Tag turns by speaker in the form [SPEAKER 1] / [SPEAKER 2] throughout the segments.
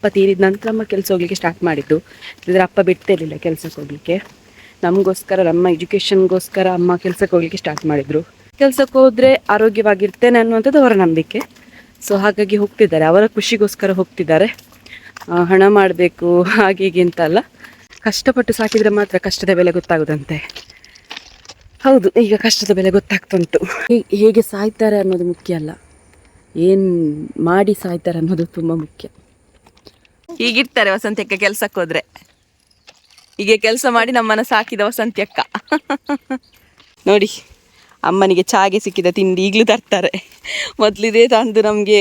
[SPEAKER 1] ಅಪ್ಪ ತೀರಿದ ನಂತರ ಅಮ್ಮ ಕೆಲಸ ಹೋಗ್ಲಿಕ್ಕೆ ಸ್ಟಾರ್ಟ್ ಮಾಡಿದ್ದು. ಇದ್ರೆ ಅಪ್ಪ ಬಿಡ್ತಿರ್ಲಿಲ್ಲ ಕೆಲಸಕ್ಕೆ ಹೋಗ್ಲಿಕ್ಕೆ. ನಮಗೋಸ್ಕರ, ನಮ್ಮ ಎಜುಕೇಷನ್ಗೋಸ್ಕರ ಅಮ್ಮ ಕೆಲಸಕ್ಕೆ ಹೋಗ್ಲಿಕ್ಕೆ ಸ್ಟಾರ್ಟ್ ಮಾಡಿದ್ರು. ಕೆಲಸಕ್ಕೆ ಹೋದ್ರೆ ಆರೋಗ್ಯವಾಗಿರ್ತೇನೆ ಅನ್ನುವಂಥದ್ದು ಅವರ ನಂಬಿಕೆ. ಸೊ ಹಾಗಾಗಿ ಹೋಗ್ತಿದ್ದಾರೆ. ಅವರ ಖುಷಿಗೋಸ್ಕರ ಹೋಗ್ತಿದ್ದಾರೆ. ಹಣ ಮಾಡಬೇಕು, ಹಾಗೆ ಹೀಗೆ ಅಂತ ಅಲ್ಲ. ಕಷ್ಟಪಟ್ಟು ಸಾಕಿದ್ರೆ ಮಾತ್ರ ಕಷ್ಟದ ಬೆಲೆ ಗೊತ್ತಾಗುದಂತೆ. ಹೌದು, ಈಗ ಕಷ್ಟದ ಬೆಲೆ ಗೊತ್ತಾಗ್ತುಂಟು. ಹೇಗೆ ಸಾಯ್ತಾರೆ ಅನ್ನೋದು ಮುಖ್ಯ ಅಲ್ಲ. ಏನು ಮಾಡಿ ಸಾಯ್ತಾರೆ ಅನ್ನೋದು ತುಂಬ ಮುಖ್ಯ.
[SPEAKER 2] ಹೀಗಿರ್ತಾರೆ ವಸಂತಿ ಅಕ್ಕ ಕೆಲ್ಸಕ್ಕೆ ಹೋದ್ರೆ. ಹೀಗೆ ಕೆಲಸ ಮಾಡಿ ನಮ್ಮನ್ನ ಸಾಕಿದ ವಸಂತಿ ಅಕ್ಕ ನೋಡಿ, ಅಮ್ಮನಿಗೆ ಚಾಗೆ ಸಿಕ್ಕಿದ ತಿಂಡಿ ಈಗಲೂ ತರ್ತಾರೆ. ಮೊದಲಿದೆ ತಂದು ನಮಗೆ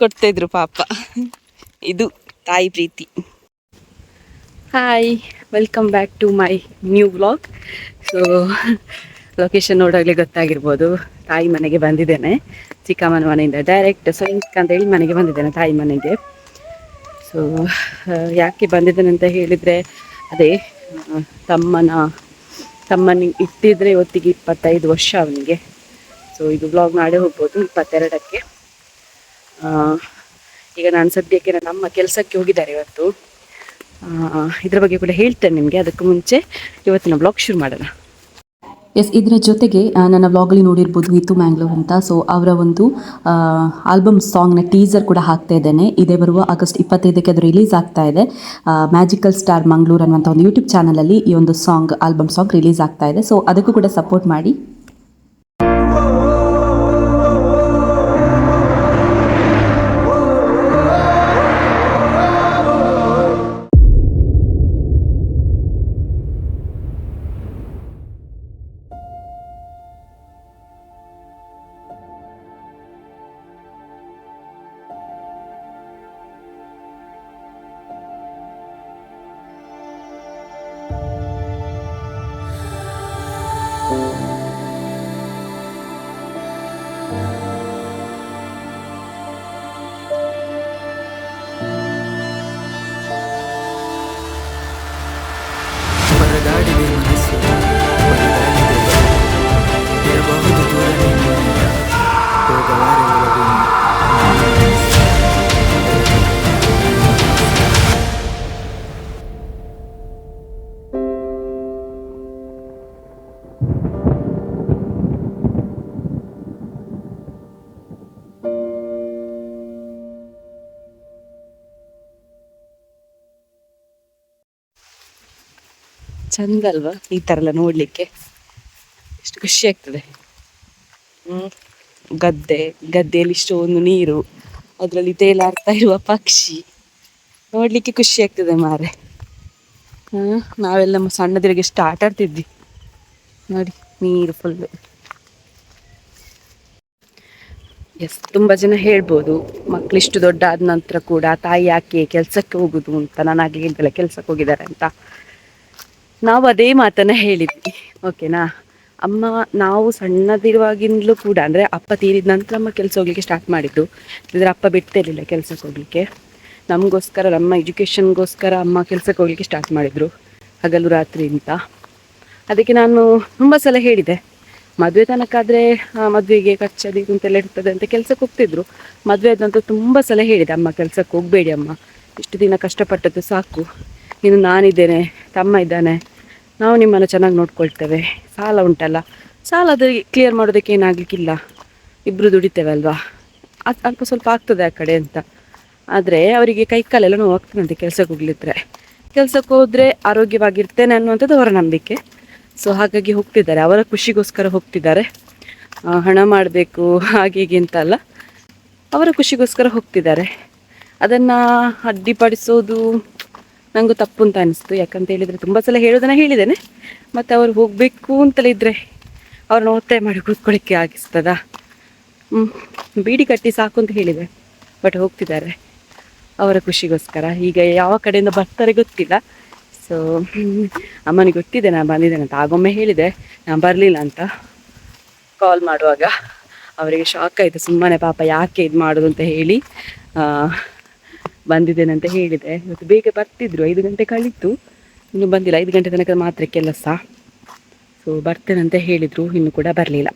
[SPEAKER 2] ಕೊಡ್ತಾಯಿದ್ರು ಪಾಪ. ಇದು ತಾಯಿ ಪ್ರೀತಿ.
[SPEAKER 1] Hi welcome back to my new vlog so location ನೋಡಾಗ್ಲೇ ಗೊತ್ತಾಗಿರ್ಬೋದು. ತಾಯಿ ಮನೆಗೆ ಬಂದಿದ್ದೇನೆ. ಚಿಕ್ಕಮ್ಮನ ಮನೆಯಿಂದ ಡೈರೆಕ್ಟ್ ಸೈನ್ಸ್ ಅಂತ ಹೇಳಿ ಮನೆಗೆ ಬಂದಿದ್ದೇನೆ ತಾಯಿ ಮನೆಗೆ. ಸೊ ಯಾಕೆ ಬಂದಿದ್ದೇನೆ ಅಂತ ಹೇಳಿದರೆ, ಅದೇ ತಮ್ಮನ ತಮ್ಮನಿಗೆ ಇಟ್ಟಿದ್ರೆ ಇವತ್ತಿಗೆ ಇಪ್ಪತ್ತೈದು ವರ್ಷ ಅವನಿಗೆ. ಸೊ, ಇದು ಬ್ಲಾಗ್ ಮಾಡೇ ಹೋಗ್ಬೋದು, ಇಪ್ಪತ್ತೆರಡಕ್ಕೆ. ಈಗ ನಾನು ಸದ್ಯಕ್ಕೆ ನಮ್ಮ ಕೆಲಸಕ್ಕೆ ಹೋಗಿದ್ದಾರೆ ಇವತ್ತು. ಇದ್ರ ಬಗ್ಗೆ ಕೂಡ ಹೇಳ್ತೇನೆ ನಿಮಗೆ. ಅದಕ್ಕೂ ಮುಂಚೆ ಇವತ್ತಿನ ಬ್ಲಾಗ್ ಶುರು ಮಾಡೋಣ.
[SPEAKER 3] ಎಸ್, ಇದರ ಜೊತೆಗೆ ನನ್ನ ವ್ಲಾಗಲ್ಲಿ ನೋಡಿರ್ಬೋದು ಇತ್ತು ಮ್ಯಾಂಗ್ಳೂರ್ ಅಂತ. ಸೊ ಅವರ ಒಂದು ಆಲ್ಬಮ್ ಸಾಂಗ್ನ ಟೀಸರ್ ಕೂಡ ಹಾಕ್ತಾ ಇದ್ದೇನೆ. ಇದೇ ಬರುವ ಆಗಸ್ಟ್ ಇಪ್ಪತ್ತೈದಕ್ಕೆ ಅದು ರಿಲೀಸ್ ಆಗ್ತಾ ಇದೆ. ಮ್ಯಾಜಿಕಲ್ ಸ್ಟಾರ್ ಮಂಗ್ಳೂರ್ ಅನ್ನುವಂಥ ಒಂದು ಯೂಟ್ಯೂಬ್ ಚಾನಲಲ್ಲಿ ಈ ಒಂದು ಸಾಂಗ್ ಆಲ್ಬಮ್ ಸಾಂಗ್ ರಿಲೀಸ್ ಆಗ್ತಾ ಇದೆ. ಸೊ ಅದಕ್ಕೂ ಕೂಡ ಸಪೋರ್ಟ್ ಮಾಡಿ.
[SPEAKER 1] ಚಂದ ಅಲ್ವಾ ಈ ಥರ ಎಲ್ಲ ನೋಡಲಿಕ್ಕೆ? ಎಷ್ಟು ಖುಷಿ ಆಗ್ತದೆ. ಹ್ಮ್. ಗದ್ದೆ, ಗದ್ದೆಯಲ್ಲಿ ಇಷ್ಟೊಂದು ನೀರು, ಅದರಲ್ಲಿ ತೇಲಾಡ್ತಾ ಇರುವ ಪಕ್ಷಿ. ನೋಡಲಿಕ್ಕೆ ಖುಷಿ ಆಗ್ತದೆ ಮಾರೆ. ಹ್ಮ್, ನಾವೆಲ್ಲ ಸಣ್ಣದ್ರಿಗೆ ಎಷ್ಟು ಆಟ ಆಡ್ತಿದ್ವಿ. ನೋಡಿ, ನೀರು ಫುಲ್ಲು ಎಸ್, ತುಂಬ ಜನ ಹೇಳ್ಬೋದು, ಮಕ್ಳು ಇಷ್ಟು ದೊಡ್ಡ ಆದ ನಂತರ ಕೂಡ ತಾಯಿ ಯಾಕೆ ಕೆಲಸಕ್ಕೆ ಹೋಗುದು ಅಂತ, ನಾನು ಹಾಗೆ ಹೇಳಿದ್ದಲ್ಲ ಕೆಲಸಕ್ಕೆ ಹೋಗಿದ್ದಾರೆ ಅಂತ. ನಾವು ಅದೇ ಮಾತನ್ನ ಹೇಳಿದ್ವಿ. ಓಕೆನಾ ಅಮ್ಮ, ನಾವು ಸಣ್ಣದಿರುವಾಗಿಂದಲೂ ಕೂಡ, ಅಂದರೆ ಅಪ್ಪ ತೀರಿದ ನಂತರ ಅಮ್ಮ ಕೆಲಸ ಹೋಗ್ಲಿಕ್ಕೆ ಸ್ಟಾರ್ಟ್ ಮಾಡಿದ್ದು. ಇದ್ರೆ ಅಪ್ಪ ಬಿಡ್ತಿರ್ಲಿಲ್ಲ ಕೆಲಸಕ್ಕೆ ಹೋಗ್ಲಿಕ್ಕೆ. ನಮಗೋಸ್ಕರ, ನಮ್ಮ ಎಜುಕೇಷನ್ಗೋಸ್ಕರ ಅಮ್ಮ ಕೆಲಸಕ್ಕೆ ಹೋಗ್ಲಿಕ್ಕೆ ಸ್ಟಾರ್ಟ್ ಮಾಡಿದರು. ಹಗಲು ರಾತ್ರಿ ಅಂತ. ಅದಕ್ಕೆ ನಾನು ತುಂಬ ಸಲ ಹೇಳಿದೆ. ಮದುವೆ ತನಕ ಆದರೆ ಮದುವೆಗೆ ಖರ್ಚದಿ ಅಂತೆಲ್ಲ ಇರ್ತದೆ ಅಂತ ಕೆಲಸಕ್ಕೆ ಹೋಗ್ತಿದ್ರು. ಮದುವೆ ಆದಂತೂ ತುಂಬ ಸಲ ಹೇಳಿದೆ, ಅಮ್ಮ ಕೆಲಸಕ್ಕೆ ಹೋಗಬೇಡಿ ಅಮ್ಮ. ಇಷ್ಟು ದಿನ ಕಷ್ಟಪಟ್ಟದ್ದು ಸಾಕು. ಇನ್ನು ನಾನಿದ್ದೇನೆ, ತಮ್ಮ ಇದ್ದಾನೆ. ನಾವು ನಿಮ್ಮನ್ನು ಚೆನ್ನಾಗಿ ನೋಡ್ಕೊಳ್ತೇವೆ. ಸಾಲ ಉಂಟಲ್ಲ. ಸಾಲ ಅದು ಕ್ಲಿಯರ್ ಮಾಡೋದಕ್ಕೆ ಏನಾಗಲಿಕ್ಕಿಲ್ಲ. ಇಬ್ಬರು ದುಡಿತೇವೆ ಅಲ್ವಾ ಅದು ಅಲ್ಪ ಸ್ವಲ್ಪ ಆಗ್ತದೆ ಆ ಕಡೆ ಅಂತ. ಆದರೆ ಅವರಿಗೆ ಕೈ ಕಾಲೆಲ್ಲ ನೋವಾಗ್ತದಂತೆ ಕೆಲಸಕ್ಕೆ ಹೋಗ್ಲಿದ್ರೆ. ಕೆಲಸಕ್ಕೆ ಹೋದರೆ ಆರೋಗ್ಯವಾಗಿರ್ತೇನೆ ಅನ್ನುವಂಥದ್ದು ಅವರ ನಂಬಿಕೆ. ಸೊ ಹಾಗಾಗಿ ಹೋಗ್ತಿದ್ದಾರೆ. ಅವರ ಖುಷಿಗೋಸ್ಕರ ಹೋಗ್ತಿದ್ದಾರೆ. ಹಣ ಮಾಡಬೇಕು ಹಾಗೀಗೆ ಹೀಗೆ ಅಂತ ಅಲ್ಲ. ಅವರ ಖುಷಿಗೋಸ್ಕರ ಹೋಗ್ತಿದ್ದಾರೆ. ಅದನ್ನು ಅಡ್ಡಿಪಡಿಸೋದು ನನಗೂ ತಪ್ಪು ಅಂತ ಅನಿಸ್ತು. ಯಾಕಂತ ಹೇಳಿದರೆ ತುಂಬ ಸಲ ಹೇಳೋದನ್ನು ಹೇಳಿದ್ದೇನೆ. ಮತ್ತು ಅವ್ರು ಹೋಗಬೇಕು ಅಂತಲೇ ಇದ್ದರೆ ಅವ್ರನ್ನ ಒತ್ತಾಯ ಮಾಡಿ ಕೂತ್ಕೊಳ್ಳಿಕ್ಕೆ ಆಗಿಸ್ತದ? ಬೀಡಿ ಕಟ್ಟಿ ಸಾಕು ಅಂತ ಹೇಳಿದೆ. ಬಟ್ ಹೋಗ್ತಿದ್ದಾರೆ. ಅವರ ಖುಷಿಗೋಸ್ಕರ. ಈಗ ಯಾವ ಕಡೆಯಿಂದ ಬರ್ತಾರೆ ಗೊತ್ತಿಲ್ಲ. ಸೊ ಅಮ್ಮನಿಗೆ ಗೊತ್ತಿದೆ ನಾನು ಬಂದಿದ್ದೇನೆ ಅಂತ. ಆಗೊಮ್ಮೆ ಹೇಳಿದೆ ನಾನು ಬರಲಿಲ್ಲ ಅಂತ. ಕಾಲ್ ಮಾಡುವಾಗ ಅವರಿಗೆ ಶಾಕ್ ಆಯಿತು. ಸುಮ್ಮನೆ ಪಾಪ ಯಾಕೆ ಇದು ಮಾಡೋದು ಅಂತ ಹೇಳಿ ಬಂದಿದ್ದೇನೆ ಅಂತ ಹೇಳಿದೆ. ಇವತ್ತು ಬೇಗ ಬರ್ತಿದ್ರು, ಐದು ಗಂಟೆ ಕಳೀತು. ಇನ್ನು ಬಂದಿಲ್ಲ, ಐದು ಗಂಟೆ ತನಕ ಮಾತ್ರ ಕೆಲಸ ಸೊ ಬರ್ತೇನೆ ಅಂತ ಹೇಳಿದರು, ಇನ್ನು ಕೂಡ ಬರಲಿಲ್ಲ.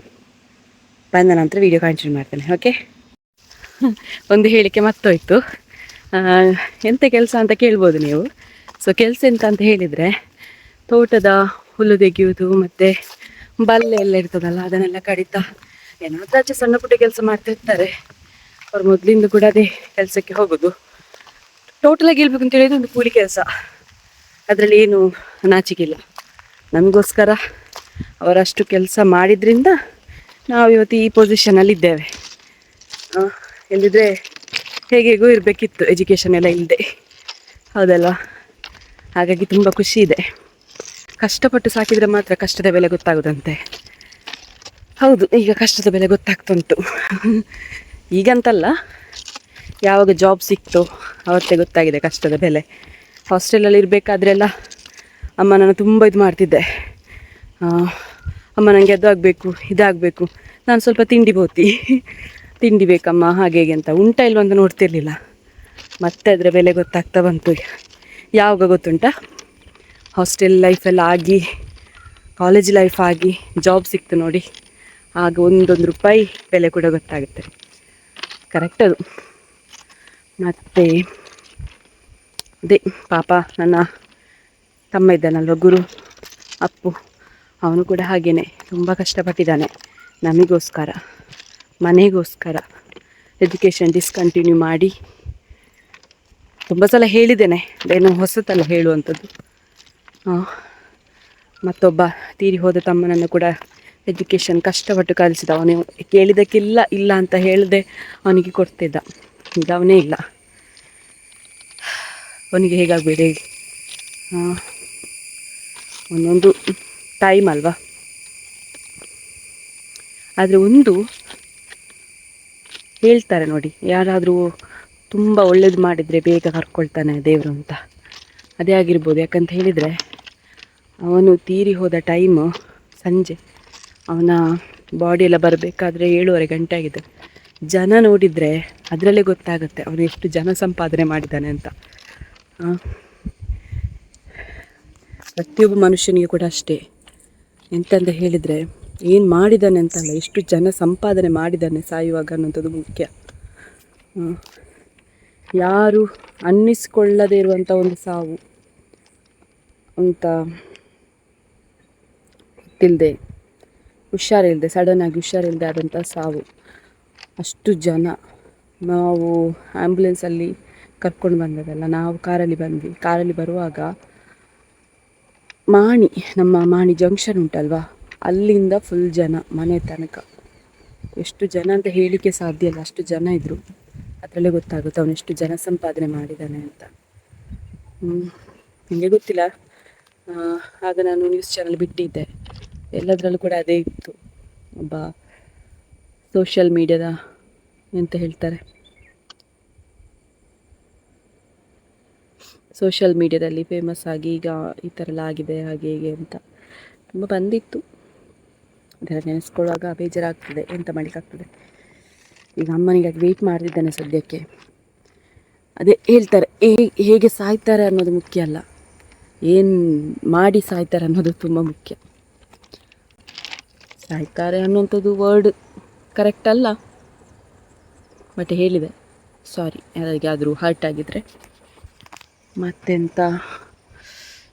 [SPEAKER 1] ಬಂದ ನಂತರ ವಿಡಿಯೋ ಕಂಟಿನ್ಯೂ ಮಾಡ್ತೇನೆ ಓಕೆ ಒಂದು ಹೇಳಿಕೆ ಮತ್ತೋಯ್ತು. ಎಂಥ ಕೆಲಸ ಅಂತ ಕೇಳ್ಬೋದು ನೀವು? ಸೊ ಕೆಲಸ ಎಂತ ಅಂತ ಹೇಳಿದರೆ, ತೋಟದ ಹುಲ್ಲು ತೆಗೆಯುವುದು, ಮತ್ತು ಬಲ್ಲೆ ಎಲ್ಲ ಇರ್ತದಲ್ಲ, ಅದನ್ನೆಲ್ಲ ಕಡಿತಾ. ಏನಾದರೂ ಆಚೆ ಸಣ್ಣ ಪುಟ್ಟ ಕೆಲಸ ಮಾಡ್ತಿರ್ತಾರೆ. ಅವ್ರು ಮೊದಲಿಂದ ಕೂಡ ಅದೇ ಕೆಲಸಕ್ಕೆ ಹೋಗೋದು. ಟೋಟಲಾಗಿ ಹೇಳ್ಬೇಕು ಅಂತ ಹೇಳಿದ್ರೆ ಒಂದು ಕೂಲಿ ಕೆಲಸ. ಅದರಲ್ಲಿ ಏನು ನಾಚಿಕಿಲ್ಲ ನಮಗೋಸ್ಕರ ಅವರಷ್ಟು ಕೆಲಸ ಮಾಡಿದ್ರಿಂದ ನಾವು ಇವತ್ತು ಈ ಪೊಸಿಷನಲ್ಲಿ ಇದ್ದೇವೆ. ಎಲ್ಲಿದ್ರೆ ಹೇಗೆಗೂ ಇರಬೇಕಿತ್ತು ಎಜುಕೇಷನ್ ಎಲ್ಲ ಇಲ್ಲದೆ ಹೌದಲ್ವಾ ಹಾಗಾಗಿ ತುಂಬ ಖುಷಿ ಇದೆ. ಕಷ್ಟಪಟ್ಟು ಸಾಕಿದರೆ ಮಾತ್ರ ಕಷ್ಟದ ಬೆಲೆ ಗೊತ್ತಾಗೋದಂತೆ. ಹೌದು, ಈಗ ಕಷ್ಟದ ಬೆಲೆ ಗೊತ್ತಾಗ್ತುಂಟು. ಈಗಂತಲ್ಲ ಯಾವಾಗ ಜಾಬ್ ಸಿಕ್ತು ಅವತ್ತೇ ಗೊತ್ತಾಗಿದೆ ಕಷ್ಟದ ಬೆಲೆ. ಹಾಸ್ಟೆಲಲ್ಲಿ ಇರಬೇಕಾದ್ರೆಲ್ಲ ಅಮ್ಮ ನಾನು ತುಂಬ ಇದು ಮಾಡ್ತಿದ್ದೆ. ಅಮ್ಮ ನನಗೆ ಅದು ಆಗಬೇಕು, ಇದಾಗಬೇಕು. ನಾನು ಸ್ವಲ್ಪ ತಿಂಡಿ ಬೋತಿ ತಿಂಡಿ ಬೇಕಮ್ಮ, ಹಾಗೆ ಹೇಗೆ ಅಂತ. ಉಂಟ ಇಲ್ವ ನೋಡ್ತಿರ್ಲಿಲ್ಲ. ಮತ್ತೆ ಅದರ ಬೆಲೆ ಗೊತ್ತಾಗ್ತಾ ಬಂತು ಯಾವಾಗ ಗೊತ್ತುಂಟ? ಹಾಸ್ಟೆಲ್ ಲೈಫೆಲ್ಲ ಆಗಿ ಕಾಲೇಜ್ ಲೈಫ್ ಆಗಿ ಜಾಬ್ ಸಿಕ್ತು ನೋಡಿ. ಆಗ ಒಂದೊಂದು ರೂಪಾಯಿ ಬೆಲೆ ಕೂಡ ಗೊತ್ತಾಗುತ್ತೆ. ಕರೆಕ್ಟ್ ಅದು. ಮತ್ತು ಅದೇ ಪಾಪ ನನ್ನ ತಮ್ಮ ಇದ್ದಾನಲ್ವ ಗುರು, ಅಪ್ಪು. ಅವನು ಕೂಡ ಹಾಗೇನೆ, ತುಂಬ ಕಷ್ಟಪಟ್ಟಿದ್ದಾನೆ ನಮಗೋಸ್ಕರ, ಮನೆಗೋಸ್ಕರ. ಎಜುಕೇಷನ್ ಡಿಸ್ಕಂಟಿನ್ಯೂ ಮಾಡಿ. ತುಂಬ ಸಲ ಹೇಳಿದ್ದೇನೆ, ಅದೇನು ಹೊಸತಲ್ಲ ಹೇಳುವಂಥದ್ದು. ಮತ್ತೊಬ್ಬ ತೀರಿ ಹೋದ ತಮ್ಮನನ್ನು ಕೂಡ ಎಜುಕೇಷನ್ ಕಷ್ಟಪಟ್ಟು ಕಲಿಸಿದ ಅವನು. ಕೇಳಿದ್ದಕ್ಕಿಲ್ಲ, ಇಲ್ಲ ಅಂತ ಹೇಳದೆ ಅವನಿಗೆ ಕೊಡ್ತಿದ್ದ. ಅವನೇ ಇಲ್ಲ. ಅವನಿಗೆ ಹೇಗಾಗಬೇಡಿ? ಒಂದೊಂದು ಟೈಮ್ ಅಲ್ವಾ? ಆದರೆ ಒಂದು ಹೇಳ್ತಾರೆ ನೋಡಿ, ಯಾರಾದರೂ ತುಂಬ ಒಳ್ಳೇದು ಮಾಡಿದರೆ ಬೇಗ ಕರ್ಕೊಳ್ತಾನೆ ದೇವರು ಅಂತ. ಅದೇ ಆಗಿರ್ಬೋದು, ಯಾಕಂತ ಹೇಳಿದರೆ ಅವನು ತೀರಿ ಹೋದ ಟೈಮು ಸಂಜೆ, ಅವನ ಬಾಡಿ ಎಲ್ಲ ಬರಬೇಕಾದ್ರೆ ಏಳುವರೆ ಗಂಟೆ ಆಗಿದೆ. ಜನ ನೋಡಿದರೆ ಅದರಲ್ಲೇ ಗೊತ್ತಾಗುತ್ತೆ ಅವನು ಎಷ್ಟು ಜನ ಸಂಪಾದನೆ ಮಾಡಿದ್ದಾನೆ ಅಂತ. ಪ್ರತಿಯೊಬ್ಬ ಮನುಷ್ಯನಿಗೆ ಕೂಡ ಅಷ್ಟೇ. ಎಂತಂತ ಹೇಳಿದರೆ ಏನು ಮಾಡಿದ್ದಾನೆ ಅಂತಲ್ಲ, ಎಷ್ಟು ಜನ ಸಂಪಾದನೆ ಮಾಡಿದ್ದಾನೆ ಸಾಯುವಾಗ ಅನ್ನೋಂಥದ್ದು ಮುಖ್ಯ. ಯಾರು ಅನ್ನಿಸ್ಕೊಳ್ಳದೇ ಇರುವಂಥ ಒಂದು ಸಾವು ಅಂತ ಗೊತ್ತಿಲ್ಲದೆ ಹುಷಾರಿಲ್ಲದೆ ಸಡನ್ನಾಗಿ ಹುಷಾರಿಲ್ಲದೆ ಆದಂಥ ಸಾವು. ಅಷ್ಟು ಜನ ನಾವು ಆ್ಯಂಬುಲೆನ್ಸಲ್ಲಿ ಕರ್ಕೊಂಡು ಬಂದದಲ್ಲ ನಾವು ಕಾರಲ್ಲಿ ಬಂದ್ವಿ. ಕಾರಲ್ಲಿ ಬರುವಾಗ ಮಾಣಿ, ನಮ್ಮ ಮಾಣಿ ಜಂಕ್ಷನ್ ಉಂಟಲ್ವಾ? ಅಲ್ಲಿಂದ ಫುಲ್ ಜನ ಮನೆ ತನಕ. ಎಷ್ಟು ಜನ ಅಂತ ಹೇಳಲಿಕ್ಕೆ ಸಾಧ್ಯ ಇಲ್ಲ. ಅಷ್ಟು ಜನ ಇದ್ದರು ಅದರಲ್ಲೇ ಗೊತ್ತಾಗುತ್ತೆ ಅವನು ಎಷ್ಟು ಜನ ಸಂಪಾದನೆ ಮಾಡಿದ್ದಾನೆ ಅಂತ. ನಿಮಗೆ ಗೊತ್ತಿಲ್ಲ? ಆಗ ನಾನು ನ್ಯೂಸ್ ಚಾನಲ್ ಬಿಟ್ಟಿದ್ದೆ. ಎಲ್ಲದರಲ್ಲೂ ಕೂಡ ಅದೇ ಇತ್ತು. ಒಬ್ಬ ಸೋಷಿಯಲ್ ಮೀಡಿಯಾದ ಎಂತ ಹೇಳ್ತಾರೆ. ಸೋಷಿಯಲ್ ಮೀಡಿಯಾದಲ್ಲಿ ಫೇಮಸ್ ಆಗಿ ಈಗ ಈ ಥರ ಎಲ್ಲ ಆಗಿದೆ, ಹಾಗೆ ಹೀಗೆ ಅಂತ ತುಂಬ ಬಂದಿತ್ತು. ಅದೆಲ್ಲ ನೆನೆಸ್ಕೊಳ್ಳುವಾಗ ಬೇಜಾರಾಗ್ತದೆ, ಎಂತ ಮಾಡಲಿಕ್ಕಾಗ್ತದೆ. ಈಗ ಅಮ್ಮನಿಗಾಗಿ ವೆಯ್ಟ್ ಮಾಡ್ತಿದ್ದಾನೆ ಸದ್ಯಕ್ಕೆ. ಅದೇ ಹೇಳ್ತಾರೆ ಹೇಗೆ ಸಾಯ್ತಾರೆ ಅನ್ನೋದು ಮುಖ್ಯ ಅಲ್ಲ. ಏನು ಮಾಡಿ ಸಾಯ್ತಾರೆ ಅನ್ನೋದು ತುಂಬ ಮುಖ್ಯ. ಸಾಯ್ತಾರೆ ಅನ್ನೋಂಥದ್ದು ವರ್ಡ್ ಕರೆಕ್ಟ್ ಅಲ್ಲ. ಬಟ್ ಹೇಳಿದೆ. ಸಾರಿ ಯಾರಿಗಾದರೂ ಹರ್ಟ್ ಆಗಿದ್ರೆ. ಮತ್ತೆಂತ?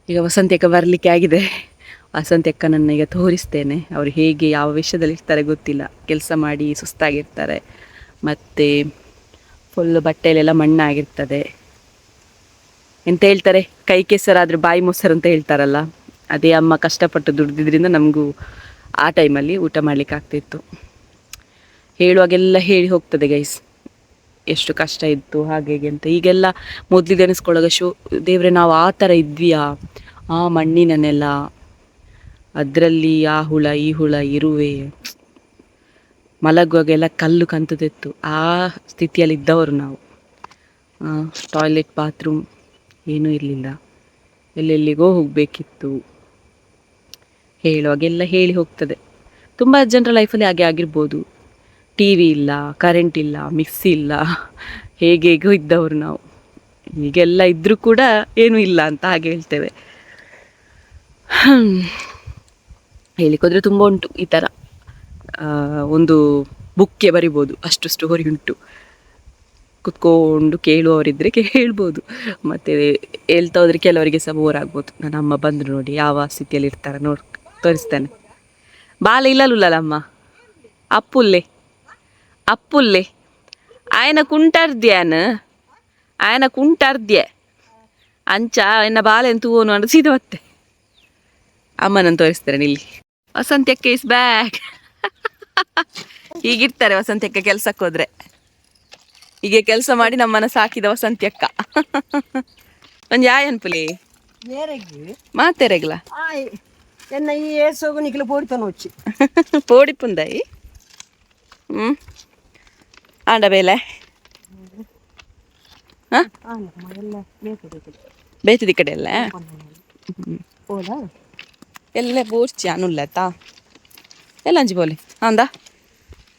[SPEAKER 1] ಈಗ ವಸಂತಕ್ಕ ಬರಲಿಕ್ಕೆ ಆಗಿದೆ. ವಸಂತಕ್ಕನನ್ನು ಈಗ ತೋರಿಸ್ತೇನೆ. ಅವರು ಹೇಗೆ ಯಾವ ವಿಷಯದಲ್ಲಿ ಇರ್ತಾರೆ ಗೊತ್ತಿಲ್ಲ. ಕೆಲಸ ಮಾಡಿ ಸುಸ್ತಾಗಿರ್ತಾರೆ. ಮತ್ತು ಫುಲ್ ಬಟ್ಟೆಯಲ್ಲೆಲ್ಲ ಮಣ್ಣಾಗಿರ್ತದೆ. ಎಂತ ಹೇಳ್ತಾರೆ? ಕೈ ಕೆಸರಾದರೆ ಬಾಯಿ ಮೊಸರು ಅಂತ ಹೇಳ್ತಾರಲ್ಲ. ಅದೇ ಅಮ್ಮ ಕಷ್ಟಪಟ್ಟು ದುಡ್ದಿದ್ರಿಂದ ನಮಗೂ ಆ ಟೈಮಲ್ಲಿ ಊಟ ಮಾಡಲಿಕ್ಕೆ ಆಗ್ತಿತ್ತು. ಹೇಳುವಾಗೆಲ್ಲ ಹೇಳಿ ಹೋಗ್ತದೆ ಗೈಸ್ ಎಷ್ಟು ಕಷ್ಟ ಇತ್ತು ಹಾಗೆ ಅಂತ. ಈಗೆಲ್ಲ ಮೊದಲಿಗೆ ಅನಿಸ್ಕೊಳ್ಳೋಗ ಶೋ, ದೇವ್ರೆ ನಾವು ಆ ಥರ ಇದ್ವಿಯಾ? ಆ ಮಣ್ಣಿನ ಅದರಲ್ಲಿ ಆ ಹುಳ, ಈ ಹುಳ ಇರುವೆ. ಮಲಗುವಾಗೆಲ್ಲ ಕಲ್ಲು ಕಂತದಿತ್ತು ಆ ಸ್ಥಿತಿಯಲ್ಲಿ ಇದ್ದವರು ನಾವು. ಟಾಯ್ಲೆಟ್, ಬಾತ್ರೂಮ್ ಏನೂ ಇರಲಿಲ್ಲ. ಎಲ್ಲೆಲ್ಲಿಗೋ ಹೋಗಬೇಕಿತ್ತು. ಹೇಳುವಾಗೆಲ್ಲ ಹೇಳಿ ಹೋಗ್ತದೆ. ತುಂಬ ಜನರ ಲೈಫಲ್ಲಿ ಹಾಗೆ ಆಗಿರ್ಬೋದು. ಟಿ ವಿ ಇಲ್ಲ ಕರೆಂಟ್ ಇಲ್ಲ ಮಿಕ್ಸಿ ಇಲ್ಲ ಹೇಗೆ ಹೇಗೋ ಇದ್ದವರು ನಾವು. ಈಗೆಲ್ಲ ಇದ್ದರೂ ಕೂಡ ಏನೂ ಇಲ್ಲ ಅಂತ ಹಾಗೆ ಹೇಳ್ತೇವೆ. ಹೇಳಿಕೋದ್ರೆ ತುಂಬ ಉಂಟು ಈ ಥರ ಒಂದು ಬುಕ್ಕೆ ಬರಿಬೋದು, ಅಷ್ಟು ಸ್ಟೋರಿ ಉಂಟು. ಕುತ್ಕೊಂಡು ಕೇಳುವವರಿದ್ದರೆ ಕೇಳ್ಬೋದು. ಮತ್ತು ಹೇಳ್ತಾ ಹೋದರೆ ಕೆಲವರಿಗೆ ಸಹ ಬೋರ್ ಆಗ್ಬೋದು. ನನ್ನ ಅಮ್ಮ ಬಂದರು ನೋಡಿ, ಯಾವ ಸ್ಥಿತಿಯಲ್ಲಿ ಇರ್ತಾರೆ ನೋಡಿ, ತೋರಿಸ್ತೇನೆ. ಬಾಲ ಇಲ್ಲಲ್ಲಮ್ಮ ಅಪ್ಪುಲ್ಲೆ. അപ്പുല്ലേ അയന കുണ്ടർദ്യാന് അയന ಕುಂಟರ್ದ್ಯೆ. ಅಂಚ ಎನ್ನ ಬಾಲೆ ತೂನು ಅಂತ ಸೀದ ಮತ್ತೆ ಅಮ್ಮನನ್ನು ತೋರಿಸ್ತಾರೆ ಇಲ್ಲಿ ವಸಂತ್ಯಕ್ಕೆ ಇಸ್ ಬ್ಯಾಕ್ ಹೀಗಿರ್ತಾರೆ ವಸಂತ್ಯಕ್ಕ ಕೆಲ್ಸಕ್ಕೆ ಹೋದ್ರೆ. ಹೀಗೆ ಕೆಲಸ ಮಾಡಿ ನಮ್ಮನ್ನ ಸಾಕಿದ ವಸಂತ್ಯಕ್ಕ. ಒಂದ್ ಯಾಯನ್
[SPEAKER 4] ಪುಲಿ
[SPEAKER 1] ಮಾತೆರೆಗ್ಲ
[SPEAKER 4] ಎನ್ನ ಈ ಏಸೋಗು ನಿಕ್ಲ
[SPEAKER 1] ಪೋಡಿ ತನ ವಚ್ಚಿ ಹ್ಮ್. ಆಂಡ ಬೇಲೆ? ಬೇತಿದಿ ಕಡೆ ಎಲ್ಲ ಎಲ್ಲ ಬೋರ್ಚಿ ಅನುಲ್ಲತಾ ಎಲ್ಲ ಅಂಚಿ ಬೋಲಿ. ಅಂದ?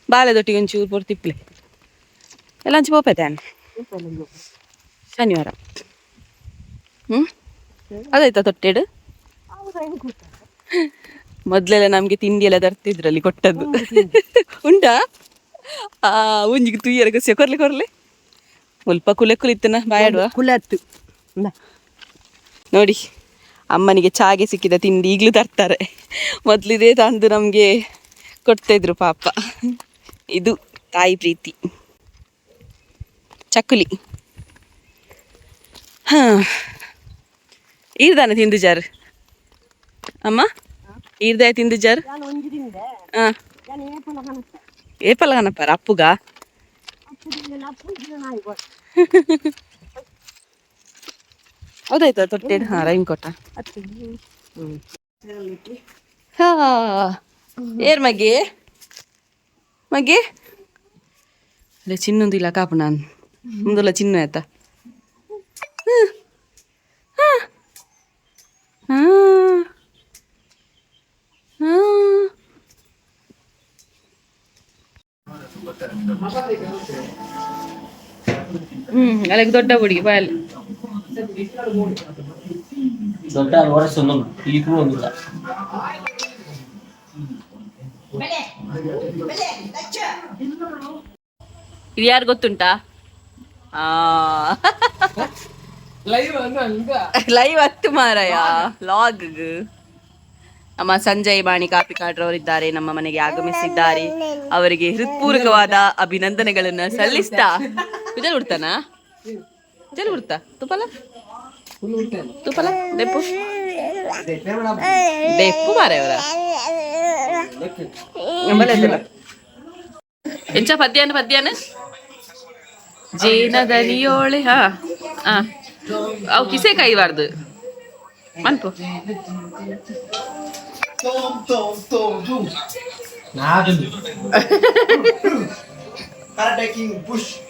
[SPEAKER 1] ಬಾಲೆ ದೊಟ್ಟಿಗೆ ಒಂಚೂರು ಬೋರ್ ತಿಪ್ಪಲೆ ಎಲ್ಲ ಅಂಚಿ ಪೋಪೇತಾನೆ ಶನಿವಾರ. ಹ್ಞೂ ಅದಾಯ್ತಾ ತೊಟ್ಟೆಡು ಮೊದಲೆಲ್ಲ ನಮಗೆ ತಿಂಡಿ ಎಲ್ಲ ತರ್ತಿದ್ರಲ್ಲಿ ಕೊಟ್ಟದ್ದು. ಉಂಟಾ? ಆ ಒಂಜಿಗೆ ತುಯ್ಯರ ಕಸಿಯ ಕೊರ್ಲೆ ಕೊರ್ಲೆ. ಮುಲ್ಪ ಕುಲೆ ಕುಲಿತ್ತನ ಬಾಯಾಡುವ.
[SPEAKER 4] ಕುಲತ್ತು.
[SPEAKER 1] ನೋಡಿ ಅಮ್ಮನಿಗೆ ಚಾಗೆ ಸಿಕ್ಕಿದ ತಿಂಡಿ ಈಗಲೂ ತರ್ತಾರೆ. ಮೊದಲಿದೆ ತಂದು ನಮಗೆ ಕೊಡ್ತಾಯಿದ್ರು ಪಾಪ. ಇದು ತಾಯಿ ಪ್ರೀತಿ. ಚಕ್ಕುಲಿ. ಹಾಂ. ಈರ್ದಾನೆ ತಿಂದು ಜಾರು. ಅಮ್ಮ ಈರ್ದಾಯ ತಿಂದು ಜಾರು? ಹಾಂ
[SPEAKER 4] ನಾನು ಏಪಲ ಕನಸ
[SPEAKER 1] అప్పుగా ಹೌದಾಯ್ತು ಅಪ್ಪುಗ
[SPEAKER 4] ಅಪ್ಪುದಿಲ್ಲ ಅಪ್ಪುದಿಲ್ಲ ನಾಯಿ
[SPEAKER 1] ತೊಟ್ಟೆ. ಹಾಂ ರೈನ್ ಕೊಟ್ಟ. ಹಾ, ಏರ್ ಮಗಿ ಮಗಿ ಅಲ್ಲ ಚಿನ್ನೊಂದು ಇಲ್ಲ, ಕಾಪು ನಾನು. ಮುಂದಲ್ಲ ಚಿನ್ನ ಆಯ್ತಾ? ಹ್ಮ್. ಅಲ್ಲಿಗೆ ದೊಡ್ಡ ಹುಡುಗಿ ಬಾಯಲ್ಲ
[SPEAKER 5] ದೊಡ್ಡ ವರ್ಷ ಒಂದಿಲ್ಲ.
[SPEAKER 1] ಇದು ಯಾರು ಗೊತ್ತುಂಟಾ? ಲೈವ್ ಹತ್ತು ಮಾರಾಯ ಲಾಗ್ ನಮ್ಮ ಸಂಜಯ್ ಬಾಣಿ ಕಾಪಿ ಕಾಡ್ರವರಿದ್ದಾರೆ ನಮ್ಮ ಮನೆಗೆ ಆಗಮಿಸಿದ್ದಾರೆ. ಅವರಿಗೆ ಹೃತ್ಪೂರ್ವಕವಾದ ಅಭಿನಂದನೆಗಳನ್ನ ಸಲ್ಲಿಸ್ತಾ. ವಿಜಲ್ ಉಡ್ತಾನ ವಿಜಲ್ ಬಿಡ್ತಾ ತುಪ್ಪಲ ತುಪ್ಪಲ ಡೆಪ್ಪು ಡೆಪ್ಪು ಮಾರಾಯವರ ಎಂಚ ಪದ್ಯಾನ ಪದ್ಯಾನ? ಜೇನದನಿಯೋಳೆ ಹಾ ಹಾ. ಅವು ಕಿಸೆ ಕೈಬಾರ್ದು ಮನ್ಪು.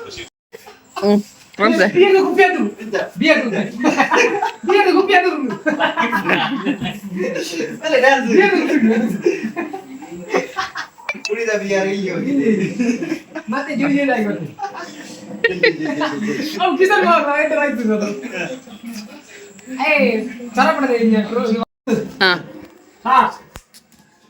[SPEAKER 1] Ramze. Bir
[SPEAKER 6] yerde kopya dur. Bir yerde dur. Bir yerde kopya dur. Öyle lazım.
[SPEAKER 1] Bir
[SPEAKER 6] yerde dur. Puri da
[SPEAKER 7] bir yere yiyor.
[SPEAKER 6] Mate yo yere ayıyor.
[SPEAKER 7] Ama
[SPEAKER 6] güzel var. Gayet rahat duruyor. Hey, sana bana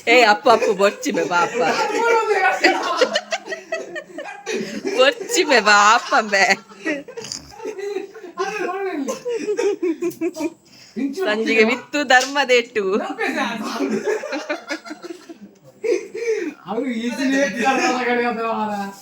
[SPEAKER 6] ಮೇಲೆ ತಲೆ ಮೇಲೆ
[SPEAKER 1] ಆಡ ಅಂಚಿರ್ಲ ಇಂಚಿಲ ಸಾರಿ ಬೆಟ್ಟು ಸಂಜೆ
[SPEAKER 6] Nikhil correct
[SPEAKER 1] ಏ ಅಪ್ಪ ಅಪ್ಪ ಬೊಚ್ಚಿಮೆ ಬಾಪ ಬೊಚ್ಚಿಮೆ ಬಾಪ ಬೇ ಸಂಜೆಗೆ ಬಿತ್ತು ಧರ್ಮದೆಟ್ಟು
[SPEAKER 6] ಅವರು ಈಸಿಲಿ ಕಡೆ ಮಾರ
[SPEAKER 7] ಗೊತ್ತಾಗಿದೆ